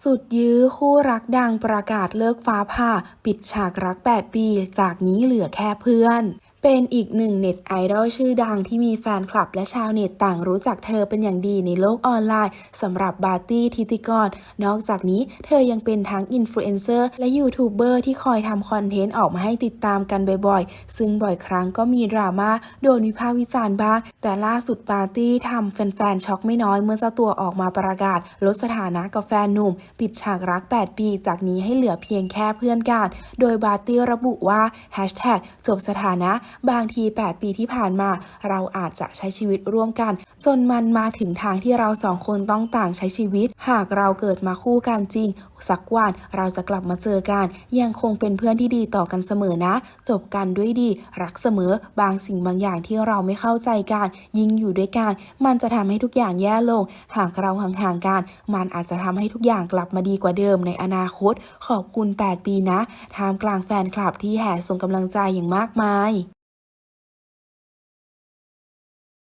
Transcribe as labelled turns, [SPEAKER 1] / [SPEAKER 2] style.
[SPEAKER 1] สุดยื้อคู่รักดังประกาศเลิกฟ้าผ่า ปิดฉากรัก 8 ปี จากนี้เหลือแค่เพื่อน เป็นอีกหนึ่งเน็ตไอดอลชื่อดังที่มีแฟนคลับและชาวเน็ตต่างรู้จักเธอเป็นอย่างดีในโลกออนไลน์สำหรับบาร์ตี้ทิติกร นอกจากนี้เธอยังเป็นทั้งอินฟลูเอนเซอร์และยูทูบเบอร์ที่คอยทำคอนเทนต์ออกมาให้ติดตามกันบ่อยๆ ซึ่งบ่อยครั้งก็มีดราม่าโดนวิพากษ์วิจารณ์บ้าง แต่ล่าสุดปาร์ตี้ทำแฟนๆช็อกไม่น้อยเมื่อเจ้าตัวออกมาประกาศ ลดสถานะกับแฟนหนุ่ม ปิดฉากรัก 8 ปี จากนี้ให้เหลือเพียงแค่เพื่อนกันโดยบาร์ตี้ระบุว่าจบสถานะบางที 8 ปีที่ผ่านมา เราอาจจะใช้ชีวิตร่วมกัน จนมันมาถึงทางที่เราสองคนต้องต่างใช้ชีวิต หากเราเกิดมาคู่กันจริง สักวันเราจะกลับมาเจอกัน ยังคงเป็นเพื่อนที่ดีต่อกันเสมอนะ จบกันด้วยดี รักเสมอบางสิ่งบางอย่างที่เราไม่เข้าใจกัน ยิ่งอยู่ด้วยกัน มันจะทำให้ทุกอย่างแย่ลง หากเราห่างๆกัน มันอาจจะทำให้ทุกอย่างกลับมาดีกว่าเดิมในอนาคต ขอบคุณ 8 ปีนะท่ามกลางแฟนคลับที่แห่ส่งกำลังใจอย่างมากมาย